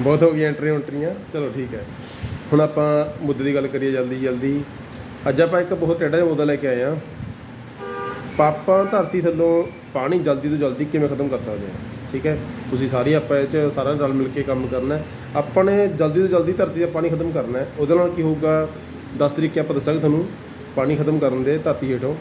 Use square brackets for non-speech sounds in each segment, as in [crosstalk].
ਬਹੁਤ ਹੋ ਗਈਆਂ ਐਂਟਰੀਆਂ ਉਂਟਰੀਆਂ। ਚਲੋ ਠੀਕ ਹੈ। ਹੁਣ ਆਪਾਂ ਮੁੱਦੇ ਦੀ ਗੱਲ ਕਰੀਏ ਜਲਦੀ ਜਲਦੀ। ਅੱਜ ਆਪਾਂ ਇੱਕ ਬਹੁਤ ਟੇਢਾ ਜਿਹਾ ਮੁੱਦਾ ਲੈ ਕੇ ਆਏ ਆ ਪਾਪਾ ਧਰਤੀ ਥੱਲੋਂ ਪਾਣੀ ਜਲਦੀ ਤੋਂ ਜਲਦੀ ਕਿਵੇਂ ਖਤਮ ਕਰ ਸਕਦੇ ਆ ਠੀਕ ਹੈ। ਤੁਸੀਂ ਸਾਰੇ ਆਪਾਂ ਇਹ ਚ ਸਾਰਾ ਰਲ ਮਿਲ ਕੇ ਕੰਮ ਕਰਨਾ ਆਪਾਂ ਨੇ ਜਲਦੀ ਤੋਂ ਜਲਦੀ ਧਰਤੀ ਦਾ ਪਾਣੀ ਖਤਮ ਕਰਨਾ ਹੈ। ਉਹਦੇ ਨਾਲ ਕੀ ਹੋਊਗਾ? 10 ਤਰੀਕੇ ਆਪਾਂ ਦੱਸਾਂਗੇ ਤੁਹਾਨੂੰ ਪਾਣੀ ਖਤਮ ਕਰਨ ਦੇ ਧਰਤੀ ਹੇਠੋਂ।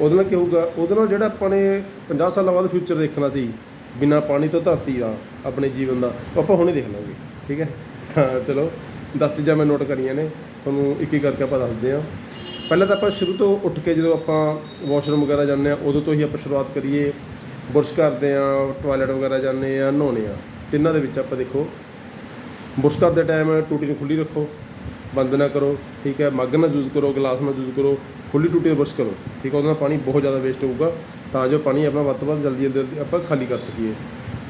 ਉਹਦੇ ਨਾਲ ਕੀ ਹੋਊਗਾ? ਉਹਦੇ ਨਾਲ ਜਿਹੜਾ ਆਪਾਂ ਨੇ 50 ਸਾਲਾਂ ਬਾਅਦ ਫਿਊਚਰ ਦੇਖਣਾ ਸੀ, ਬਿਨਾ ਪਾਣੀ ਤੋਂ ਧਰਤੀ ਦਾ। ਆਪਣੇ ਜੀਵਨ ਦਾ। ਉਹ ਆਪਾਂ ਹੁਣੇ ਦੇਖ ਲਾਂਗੇ, ਠੀਕ ਹੈ? ਤਾਂ ਚਲੋ 10 ਚੀਜ਼ਾਂ ਮੈਂ ਨੋਟ ਕਰੀਆਂ ਨੇ, ਤੁਹਾਨੂੰ ਇੱਕ ਇੱਕ ਕਰਕੇ ਆਪਾਂ ਦੱਸਦੇ ਹਾਂ। ਪਹਿਲਾਂ ਤਾਂ ਆਪਾਂ ਸ਼ੁਰੂ ਤੋਂ ਉੱਠ ਕੇ ਜਦੋਂ ਆਪਾਂ ਵਾਸ਼ਰੂਮ ਵਗੈਰਾ ਜਾਂਦੇ ਆ ਉਦੋਂ ਤੋਂ ਹੀ ਆਪਾਂ ਸ਼ੁਰੂਆਤ ਕਰੀਏ। ਬੁਰਸ਼ ਕਰਦੇ ਆ ਟਾਇਲਟ ਵਗੈਰਾ ਜਾਂਦੇ ਆ ਨਹਾਉਂਦੇ ਆ ਤਿੰਨਾਂ ਦੇ ਵਿੱਚ ਆਪਾਂ ਦੇਖੋ, ਬੁਰਸ਼ ਕਰਦੇ ਟਾਈਮ ਟੂਟੀ ਨੂੰ ਖੁੱਲੀ ਰੱਖੋ। ਬੰਦ ਨਾ ਕਰੋ, ਠੀਕ ਹੈ? ਮੱਗ ਨਾਲ ਯੂਜ਼ ਕਰੋ, ਗਲਾਸ ਨਾਲ ਯੂਜ਼ ਕਰੋ ਖੁੱਲੀ ਟੁੱਟੀ ਨਾਲ ਕਰੋ, ਠੀਕ ਹੈ? ਉਹਦੇ ਨਾਲ ਪਾਣੀ ਬਹੁਤ ਜ਼ਿਆਦਾ ਵੇਸਟ ਹੋਊਗਾ ਤਾਂ ਜੋ ਪਾਣੀ ਆਪਣਾ ਵੱਧ ਤੋਂ ਵੱਧ ਜਲਦੀ ਜਲਦੀ ਆਪਾਂ ਖਾਲੀ ਕਰ ਸਕੀਏ।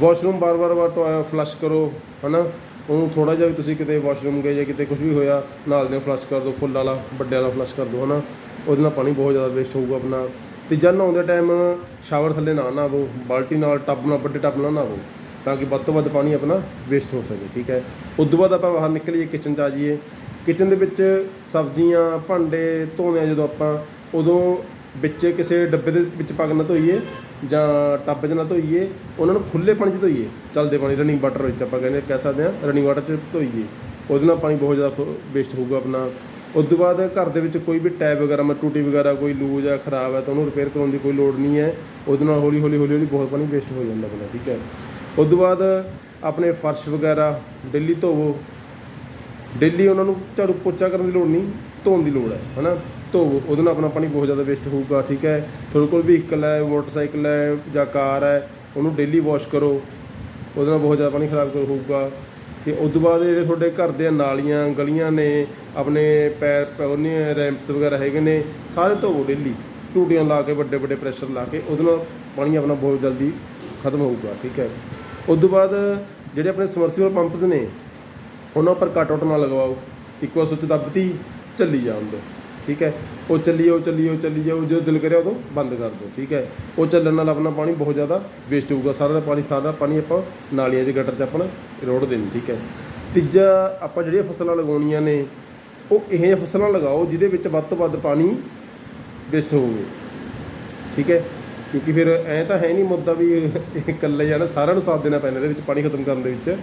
ਵਾਸ਼ਰੂਮ ਬਾਰ-ਬਾਰ ਵਾਰ ਫਲਸ਼ ਕਰੋ, ਹਨਾ? ਉਹਨੂੰ ਥੋੜਾ ਜਿਹਾ ਵੀ ਤੁਸੀਂ ਕਿਤੇ ਵਾਸ਼ਰੂਮ ਗਏ ਜਾਂ ਕਿਤੇ ਕੁਝ ਵੀ ਹੋਇਆ, ਨਾਲ ਦੇ ਫਲਸ਼ ਕਰ ਦਿਓ ਫੁੱਲ ਵਾਲਾ, ਵੱਡੇ ਵਾਲਾ ਫਲਸ਼ ਕਰ ਦਿਓ ਹਨਾ? ਉਹਦੇ ਨਾਲ ਪਾਣੀ ਬਹੁਤ ਜ਼ਿਆਦਾ ਵੇਸਟ ਹੋਊਗਾ ਆਪਣਾ। ਤੀਜਾ ਨਹਾਉਂਦੇ ਟਾਈਮ ਸ਼ਾਵਰ ਥੱਲੇ ਨਾ ਨਹਾਵੋ, ਬਾਲਟੀ ਨਾਲ, ਟੱਬ ਨਾਲ, ਵੱਡੇ ਟੱਬ ਨਾਲ ਨਹਾਵੋ। ਤਾਂ ਕਿ ਵੱਧ ਤੋਂ ਵੱਧ ਪਾਣੀ ਆਪਣਾ ਵੇਸਟ ਹੋ ਸਕੇ, ਠੀਕ ਹੈ। ਉਸ ਤੋਂ ਬਾਅਦ ਆਪਾਂ ਬਾਹਰ ਨਿਕਲੀਏ ਕਿਚਨ 'ਚ ਆ ਜਾਈਏ। ਕਿਚਨ ਦੇ ਵਿੱਚ ਸਬਜ਼ੀਆਂ, ਭਾਂਡੇ ਧੋਣੇ ਆ ਜਦੋਂ ਆਪਾਂ ਉਦੋਂ ਵਿੱਚ ਕਿਸੇ ਡੱਬੇ ਦੇ ਵਿੱਚ ਪਾ ਕੇ ਨਾ ਧੋਈਏ ਜਾਂ ਟੱਬ 'ਚ ਨਾ ਧੋਈਏ, ਉਹਨਾਂ ਨੂੰ ਖੁੱਲੇ ਪਾਣੀ 'ਚ ਧੋਈਏ। ਚੱਲਦੇ ਪਾਣੀ ਰਨਿੰਗ ਵਾਟਰ ਵਿੱਚ ਆਪਾਂ ਕਹਿੰਦੇ ਕਹਿ ਸਕਦੇ ਹਾਂ ਰਨਿੰਗ ਵਾਟਰ 'ਚ ਧੋਈਏ। ਉਹਦੇ ਨਾਲ ਪਾਣੀ ਬਹੁਤ ਜ਼ਿਆਦਾ ਵੇਸਟ ਹੋਊਗਾ ਆਪਣਾ। ਉਸ ਤੋਂ ਬਾਅਦ ਘਰ ਦੇ ਵਿੱਚ ਕੋਈ ਵੀ ਟੈਪ ਵਗੈਰਾ ਮੈਂ ਟੂਟੀ ਵਗੈਰਾ ਕੋਈ ਲੂਜ਼ ਹੈ ਖਰਾਬ ਹੈ ਤਾਂ ਉਹਨੂੰ ਰਿਪੇਅਰ ਕਰਾਉਣ ਦੀ ਕੋਈ ਲੋੜ ਨਹੀਂ ਹੈ। ਉਹਦੇ ਨਾਲ ਹੌਲੀ ਹੌਲੀ ਹੌਲੀ ਹੌਲੀ ਬਹੁਤ ਪਾਣੀ ਵੇਸਟ ਹੋ ਜਾਂਦਾ ਆਪਣਾ ਠੀਕ ਹੈ। ਉਸ ਤੋਂ ਬਾਅਦ ਆਪਣੇ ਫਰਸ਼ ਵਗੈਰਾ, ਡੇਲੀ ਧੋਵੋ। ਡੇਲੀ ਉਹਨਾਂ ਨੂੰ ਝਾੜੂ ਪੋਚਾ ਕਰਨ ਦੀ ਲੋੜ ਨਹੀਂ, ਧੋਣ ਦੀ ਲੋੜ ਹੈ, ਹਨਾ? ਧੋਵੋ, ਉਹਦੇ ਨਾਲ ਆਪਣਾ ਪਾਣੀ ਬਹੁਤ ਜ਼ਿਆਦਾ ਵੇਸਟ ਹੋਊਗਾ, ਠੀਕ ਹੈ। ਤੁਹਾਡੇ ਕੋਲ ਵਹੀਕਲ ਹੈ ਮੋਟਰਸਾਈਕਲ ਹੈ ਜਾਂ ਕਾਰ ਹੈ, ਉਹਨੂੰ ਡੇਲੀ ਵਾਸ਼ ਕਰੋ। ਉਹਦੇ ਨਾਲ ਬਹੁਤ ਜ਼ਿਆਦਾ ਪਾਣੀ ਖਰਾਬ ਹੋਊਗਾ। ਤੇ ਉਸ ਤੋਂ ਬਾਅਦ ਜਿਹੜੇ ਤੁਹਾਡੇ ਘਰ ਦੇ ਨਾਲੀਆਂ, ਗਲੀਆਂ ਨੇ, ਆਪਣੇ ਪੈਰ, ਉਹਨੇ ਰੈਂਪਸ ਵਗੈਰਾ ਹੈਗੇ ਨੇ, ਸਾਰੇ ਧੋਵੋ ਡੇਲੀ ਟੂਟੀਆਂ ਲਾ ਕੇ, ਵੱਡੇ ਵੱਡੇ ਪ੍ਰੈਸ਼ਰ ਲਾ ਕੇ, ਉਹਦੇ ਨਾਲ ਪਾਣੀ ਆਪਣਾ ਬਹੁਤ ਜਲਦੀ ਖਤਮ ਹੋਊਗਾ, ਠੀਕ ਹੈ। ਉਸ ਤੋਂ ਬਾਅਦ ਜਿਹੜੇ ਆਪਣੇ ਸਮਰਸੀਬਲ ਪੰਪਸ ਨੇ, ਉਹਨਾਂ ਉੱਪਰ ਕੱਟ ਆਊਟ ਨਾ ਲਗਵਾਓ। ਇੱਕ ਵਾਰ ਸੁੱਚ ਦੱਬਤੀ ਚੱਲੀ ਜਾਣ ਦਿਓ। ਠੀਕ ਹੈ? ਉਹ ਚੱਲੀ ਜਾਓ ਚੱਲੀ ਜਾਓ ਚੱਲੀ ਜਾਓ ਜਦੋਂ ਦਿਲ ਕਰਿਆ ਉਦੋਂ ਬੰਦ ਕਰ ਦਿਓ, ਠੀਕ ਹੈ? ਉਹ ਚੱਲਣ ਨਾਲ ਆਪਣਾ ਪਾਣੀ ਬਹੁਤ ਜ਼ਿਆਦਾ ਵੇਸਟ ਹੋਊਗਾ, ਸਾਰਾ ਦਾ ਪਾਣੀ, ਸਾਰਾ ਪਾਣੀ ਆਪਾਂ ਨਾਲੀਆਂ 'ਚ, ਗਟਰ 'ਚ ਆਪਣਾ ਰੋੜ ਦੇਣ ਠੀਕ ਹੈ? ਤੀਜਾ, ਆਪਾਂ ਜਿਹੜੀਆਂ ਫਸਲਾਂ ਲਗਾਉਣੀਆਂ ਨੇ, ਉਹ ਇਹ ਫਸਲਾਂ ਲਗਾਓ ਜਿਹਦੇ ਵਿੱਚ ਵੱਧ ਤੋਂ ਵੱਧ ਪਾਣੀ ਵੇਸਟ ਹੋਵੇ, ਠੀਕ ਹੈ? ਕਿਉਂਕਿ ਫਿਰ ਐ ਤਾਂ ਹੈ ਨਹੀਂ ਮੁੱਦਾ ਵੀ ਇਹ ਇਕੱਲੇ ਜਾਣਾ ਸਾਰਿਆਂ ਨੂੰ ਸਾਥ ਦੇਣਾ ਪੈਣਾ, ਇਹਦੇ ਵਿੱਚ ਪਾਣੀ ਖਤਮ ਕਰਨ ਦੇ ਵਿੱਚ।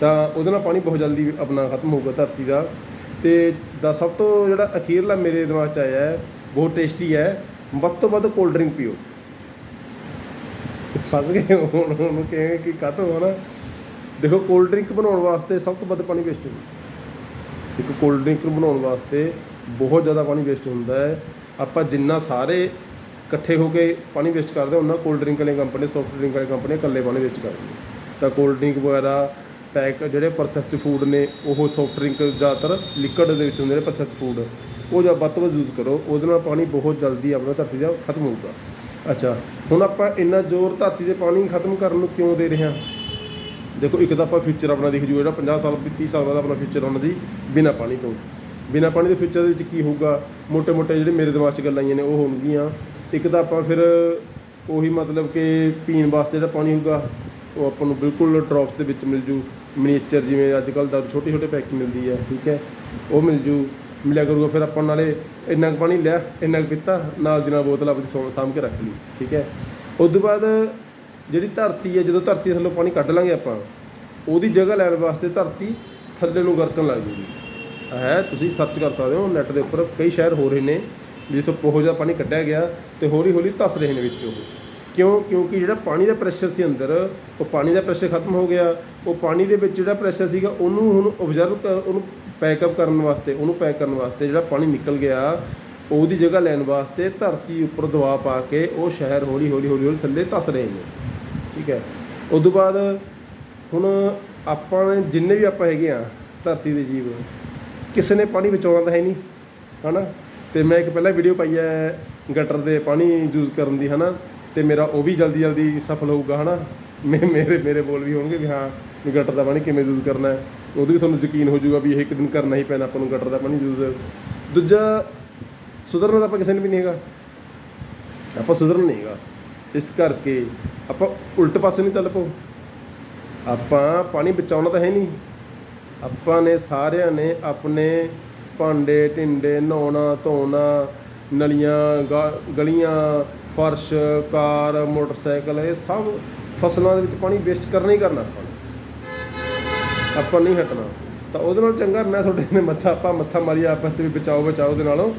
ਤਾਂ ਉਹਦੇ ਨਾਲ ਪਾਣੀ ਬਹੁਤ ਜਲਦੀ ਆਪਣਾ ਖਤਮ ਹੋਊਗਾ, ਧਰਤੀ ਦਾ। ਅਤੇ ਦਾ ਸਭ ਤੋਂ ਜਿਹੜਾ ਅਖੀਰਲਾ ਮੇਰੇ ਦਿਮਾਗ 'ਚ ਆਇਆ ਹੈ, ਬਹੁਤ ਟੇਸਟੀ ਹੈ, ਵੱਧ ਤੋਂ ਵੱਧ ਕੋਲਡ ਡਰਿੰਕ ਪੀਓ। ਫਸ ਗਏ ਹੁਣ ਹੁਣ ਕਿਵੇਂ ਕੀ ਕੱਟ ਹੋ ਨਾ ਦੇਖੋ ਕੋਲਡ ਡਰਿੰਕ ਬਣਾਉਣ ਵਾਸਤੇ ਸਭ ਤੋਂ ਵੱਧ ਪਾਣੀ ਵੇਸਟ ਹੁੰਦਾ। ਇੱਕ ਕੋਲਡ ਡਰਿੰਕ ਨੂੰ ਬਣਾਉਣ ਵਾਸਤੇ ਬਹੁਤ ਜ਼ਿਆਦਾ ਪਾਣੀ ਵੇਸਟ ਹੁੰਦਾ ਹੈ। ਆਪਾਂ ਜਿੰਨਾ ਸਾਰੇ ਇਕੱਠੇ ਹੋ ਕੇ ਪਾਣੀ ਵੇਸਟ ਕਰਦੇ ਹਾਂ ਉਹਨਾਂ ਕੋਲਡ ਡਰਿੰਕ ਵਾਲੀਆਂ ਕੰਪਨੀ ਸੌਫਟ ਡਰਿੰਕ ਵਾਲੀਆਂ ਕੰਪਨੀ ਇਕੱਲੇ ਪਾਣੀ ਵੇਸਟ ਕਰਦੇ ਤਾਂ ਕੋਲਡ ਡਰਿੰਕ ਵਗੈਰਾ ਪੈਕ ਜਿਹੜੇ ਪ੍ਰੋਸੈਸਡ ਫੂਡ ਨੇ, ਉਹ ਸੌਫਟ ਡਰਿੰਕ ਜ਼ਿਆਦਾਤਰ ਲਿਕਵਿਡ ਦੇ ਵਿੱਚ ਹੁੰਦੇ ਨੇ ਪ੍ਰੋਸੈਸ ਫੂਡ ਉਹ ਜਾਂ ਵੱਧ ਤੋਂ ਵੱਧ ਯੂਜ਼ ਕਰੋ, ਉਹਦੇ ਨਾਲ ਪਾਣੀ ਬਹੁਤ ਜਲਦੀ ਆਪਣਾ ਧਰਤੀ ਦਾ ਖਤਮ ਹੋਊਗਾ। ਅੱਛਾ, ਹੁਣ ਆਪਾਂ ਇੰਨਾ ਜ਼ੋਰ ਧਰਤੀ ਦੇ ਪਾਣੀ ਖਤਮ ਕਰਨ ਨੂੰ ਕਿਉਂ ਦੇ ਰਹੇ ਹਾਂ? ਦੇਖੋ, ਇੱਕ ਤਾਂ ਆਪਾਂ ਫਿਊਚਰ ਆਪਣਾ ਦੇਖ ਜੂ ਜਿਹੜਾ 50 ਸਾਲ 30 ਸਾਲ ਦਾ ਆਪਣਾ ਫਿਊਚਰ ਆਉਣਾ ਸੀ, ਬਿਨਾ ਪਾਣੀ ਤੋਂ। ਬਿਨਾ ਪਾਣੀ ਦੇ ਫਿਊਚਰ ਦੇ ਵਿੱਚ ਕੀ ਹੋਊਗਾ? ਮੋਟੇ ਮੋਟੇ ਜਿਹੜੇ ਮੇਰੇ ਦਿਮਾਗ 'ਚ ਗੱਲਾਂ ਆਈਆਂ ਨੇ, ਉਹ ਹੋਣਗੀਆਂ। ਇੱਕ ਤਾਂ ਆਪਾਂ ਫਿਰ ਉਹੀ ਮਤਲਬ ਕਿ ਪੀਣ ਵਾਸਤੇ ਜਿਹੜਾ ਪਾਣੀ ਹੋਊਗਾ ਉਹ ਆਪਾਂ ਨੂੰ ਬਿਲਕੁਲ ਡ੍ਰੌਪਸ ਦੇ ਵਿੱਚ ਮਿਲ ਜੂ। ਮਿਨੀਏਚਰ ਜਿਵੇਂ ਅੱਜ ਕੱਲ੍ਹ ਦਾ ਛੋਟੇ ਛੋਟੇ ਪੈਕਿੰਗ ਮਿਲਦੀ ਹੈ, ਠੀਕ ਹੈ? ਉਹ ਮਿਲ ਜੂ। ਮਿਲਿਆ ਕਰੂਗਾ, ਫਿਰ ਆਪਾਂ ਨਾਲੇ ਇੰਨਾ ਕੁ ਪਾਣੀ ਲਿਆ, ਇੰਨਾ ਕੁ ਪੀਤਾ, ਨਾਲ ਦੀ ਨਾਲ ਬੋਤਲ ਆਪਣੀ ਸੌਂ, ਸਾਂਭ ਕੇ ਰੱਖ ਲਈ, ਠੀਕ ਹੈ? ਉਸ ਤੋਂ ਬਾਅਦ ਜਿਹੜੀ ਧਰਤੀ ਹੈ, ਜਦੋਂ ਧਰਤੀ ਥੱਲੋਂ ਪਾਣੀ ਕੱਢ ਲਾਂਗੇ ਆਪਾਂ, ਉਹਦੀ ਜਗ੍ਹਾ ਲੈਣ ਵਾਸਤੇ ਧਰਤੀ ਥੱਲੇ ਨੂੰ ਗਰਕਣ ਲੱਗ ਜੂਗੀ। ਹੈ, ਤੁਸੀਂ ਸਰਚ ਕਰ ਸਕਦੇ ਹੋ ਨੈੱਟ ਦੇ ਉੱਪਰ ਕਈ ਸ਼ਹਿਰ ਹੋ ਰਹੇ ਨੇ, ਜਿੱਥੋਂ ਬਹੁਤ ਜ਼ਿਆਦਾ ਪਾਣੀ ਕੱਢਿਆ ਗਿਆ ਤੇ ਹੌਲੀ ਹੌਲੀ ਧੱਸ ਰਹੇ ਨੇ ਵਿੱਚ ਉਹ। ਕਿਉਂ, ਕਿਉਂਕਿ ਜਿਹੜਾ ਪਾਣੀ ਦਾ ਪ੍ਰੈਸ਼ਰ ਸੀ ਅੰਦਰ, ਉਹ ਪਾਣੀ ਦਾ ਪ੍ਰੈਸ਼ਰ ਖਤਮ ਹੋ ਗਿਆ। ਉਹ ਪਾਣੀ ਦੇ ਵਿੱਚ ਜਿਹੜਾ ਪ੍ਰੈਸ਼ਰ ਸੀਗਾ, ਉਹਨੂੰ ਹੁਣ ਓਬਜ਼ਰਵ ਕਰ, ਉਹਨੂੰ ਪੈਕਅਪ ਕਰਨ ਵਾਸਤੇ, ਉਹਨੂੰ ਪੈਕ ਕਰਨ ਵਾਸਤੇ ਜਿਹੜਾ ਪਾਣੀ ਨਿਕਲ ਗਿਆ, ਉਹਦੀ ਜਗ੍ਹਾ ਲੈਣ ਵਾਸਤੇ ਧਰਤੀ ਉੱਪਰ ਦਬਾਅ ਪਾ ਕੇ ਉਹ ਸ਼ਹਿਰ ਹੌਲੀ ਹੌਲੀ ਹੌਲੀ ਹੌਲੀ ਥੱਲੇ ਧੱਸ ਰਹੇ ਨੇ। ਠੀਕ ਹੈ। ਉਸ ਤੋਂ ਬਾਅਦ ਹੁਣ ਆਪਾਂ ਨੇ ਜਿੰਨੇ ਵੀ ਆਪਾਂ ਹੈਗੇ ਆ ਧਰਤੀ ਦੇ ਜੀਵ, ਕਿਸੇ ਨੇ ਪਾਣੀ ਬਚਾਉਣਾ ਤਾਂ ਹੈ ਨਹੀਂ, ਹਨਾ? ਤੇ ਮੈਂ ਇੱਕ ਪਹਿਲਾਂ ਵੀਡੀਓ ਪਾਈ ਹੈ ਗਟਰ ਦੇ ਪਾਣੀ ਯੂਜ਼ ਕਰਨ ਦੀ, ਹਨਾ? ਤੇ ਮੇਰਾ ਉਹ ਵੀ ਜਲਦੀ ਜਲਦੀ ਸਫਲ ਹੋਊਗਾ, ਹਨਾ? ਮੇ, ਮੇਰੇ ਮੇਰੇ ਬੋਲ ਵੀ ਹੋਣਗੇ ਵੀ ਹਾਂ, ਵੀ ਗਟਰ ਦਾ ਪਾਣੀ ਕਿਵੇਂ ਯੂਜ਼ ਕਰਨਾ ਹੈ। ਉਹਦੇ ਵੀ ਤੁਹਾਨੂੰ ਯਕੀਨ ਹੋ ਜਾਊਗਾ ਵੀ ਇਹ ਇੱਕ ਦਿਨ ਕਰਨਾ ਹੀ ਪੈਣਾ ਆਪਾਂ ਨੂੰ ਗਟਰ ਦਾ ਪਾਣੀ ਯੂਜ਼ ਦੂਜਾ, ਸੁਧਰਨਾ ਤਾਂ ਆਪਾਂ ਕਿਸੇ ਨੇ ਵੀ ਨਹੀਂ ਹੈਗਾ। ਆਪਾਂ ਸੁਧਰਨਾ ਨਹੀਂ ਹੈਗਾ। ਇਸ ਕਰਕੇ ਆਪਾਂ ਉਲਟ ਪਾਸੇ ਨਹੀਂ ਚੱਲ ਪਓ। ਆਪਾਂ ਪਾਣੀ ਬਚਾਉਣਾ ਤਾਂ ਹੈ ਨਹੀਂ। ਆਪਾਂ ਨੇ ਸਾਰਿਆਂ ਨੇ ਆਪਣੇ ਭਾਂਡੇ ਢਿੰਡੇ ਨਹਾਉਣਾ, ਧੋਣਾ ਨਲੀਆਂ, ਗਾ- ਗਲੀਆਂ, ਫਰਸ਼, ਕਾਰ, ਮੋਟਰਸਾਈਕਲ, ਇਹ ਸਭ ਫਸਲਾਂ ਦੇ ਵਿੱਚ ਪਾਣੀ ਵੇਸਟ ਕਰਨਾ ਹੀ ਕਰਨਾ ਆਪਾਂ ਨੇ। ਆਪਾਂ ਨਹੀਂ ਹਟਣਾ। ਤਾਂ ਉਹਦੇ ਨਾਲ ਚੰਗਾ ਮੈਂ ਤੁਹਾਡੇ ਦੇ ਮੱਥਾ, ਆਪਾਂ ਮੱਥਾ ਮਾਰੀਏ ਆਪਸ ਚ ਵੀ ਬਚਾਓ ਬਚਾਓ ਦੇ ਨਾਲੋਂ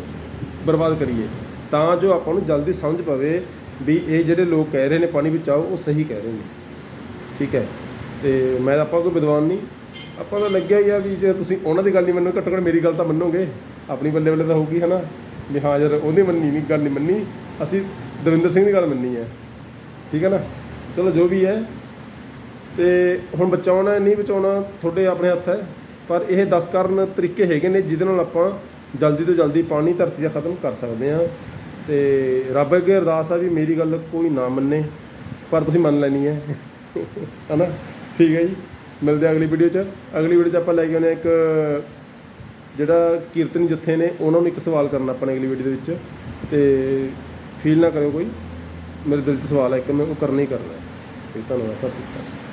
ਬਰਬਾਦ ਕਰੀਏ। ਤਾਂ ਜੋ ਆਪਾਂ ਨੂੰ ਜਲਦੀ ਸਮਝ ਪਵੇ ਵੀ ਇਹ ਜਿਹੜੇ ਲੋਕ ਕਹਿ ਰਹੇ ਨੇ ਪਾਣੀ ਬਚਾਓ, ਉਹ ਸਹੀ ਕਹਿ ਰਹੇ ਨੇ। ਠੀਕ ਹੈ? ਤੇ ਮੈਂ ਤਾਂ ਆਪਾਂ ਕੋਈ ਵਿਦਵਾਨ ਨਹੀਂ। ਆਪਾਂ ਤਾਂ ਲੱਗਿਆ ਹੀ ਆ ਵੀ ਜੇ ਤੁਸੀਂ ਉਹਨਾਂ ਦੀ ਗੱਲ ਨਹੀਂ ਮੰਨੋ ਘੱਟੋ ਘੱਟ ਮੇਰੀ ਗੱਲ ਤਾਂ ਮੰਨੋਗੇ। ਆਪਣੀ ਬੱਲੇ ਬੱਲੇ ਤਾਂ ਹੋਊਗੀ, ਹਨਾ? ਵੀ ਹਾਂ ਯਾਰ ਉਹਦੀ ਮੰਨੀ ਨਹੀਂ, ਗੱਲ ਨਹੀਂ ਮੰਨੀ, ਅਸੀਂ ਦਵਿੰਦਰ ਸਿੰਘ ਦੀ ਗੱਲ ਮੰਨੀ ਹੈ। ਠੀਕ ਹੈ ਨਾ? ਚਲੋ ਜੋ ਵੀ ਹੈ। ਤੇ ਹੁਣ ਬਚਾਉਣਾ, ਨਹੀਂ ਬਚਾਉਣਾ ਤੁਹਾਡੇ ਆਪਣੇ ਹੱਥ ਹੈ, ਪਰ ਇਹ 10 ਕਾਰਨ ਤਰੀਕੇ ਹੈਗੇ ਨੇ ਜਿਹਦੇ ਨਾਲ ਆਪਾਂ ਜਲਦੀ ਤੋਂ ਜਲਦੀ ਪਾਣੀ, ਧਰਤੀ ਦਾ ਖਤਮ ਕਰ ਸਕਦੇ ਹਾਂ। ਤੇ ਰੱਬ ਅੱਗੇ ਅਰਦਾਸ ਆ ਵੀ ਮੇਰੀ ਗੱਲ ਕੋਈ ਨਾ ਮੰਨੇ, ਪਰ ਤੁਸੀਂ ਮੰਨ ਲੈਣੀ ਹੈ। [laughs] ਹਨਾ? ਠੀਕ ਹੈ ਜੀ। ਮਿਲਦੇ ਹਾਂ ਅਗਲੀ ਵੀਡੀਓ 'ਚ। ਅਗਲੀ ਵੀਡੀਓ 'ਚ ਆਪਾਂ ਲੈ ਕੇ ਆਉਂਦੇ ਹਾਂ ਇੱਕ ਜਿਹੜਾ ਕੀਰਤਨੀ ਜੱਥੇ ਨੇ, ਉਹਨਾਂ ਨੂੰ ਇੱਕ ਸਵਾਲ ਕਰਨਾ ਆਪਾਂ ਨੇ ਅਗਲੀ ਵੀਡੀਓ ਦੇ ਵਿੱਚ। ਤੇ ਫੀਲ ਨਾ ਕਰਿਓ ਕੋਈ। ਮੇਰੇ ਦਿਲ 'ਚ ਸਵਾਲ ਹੈ ਇੱਕ ਮੈਂ ਉਹ ਕਰਨਾ ਹੀ ਕਰਨਾ ਹੈ। ਧੰਨਵਾਦ, ਸਤਿ ਸ਼੍ਰੀ ਅਕਾਲ।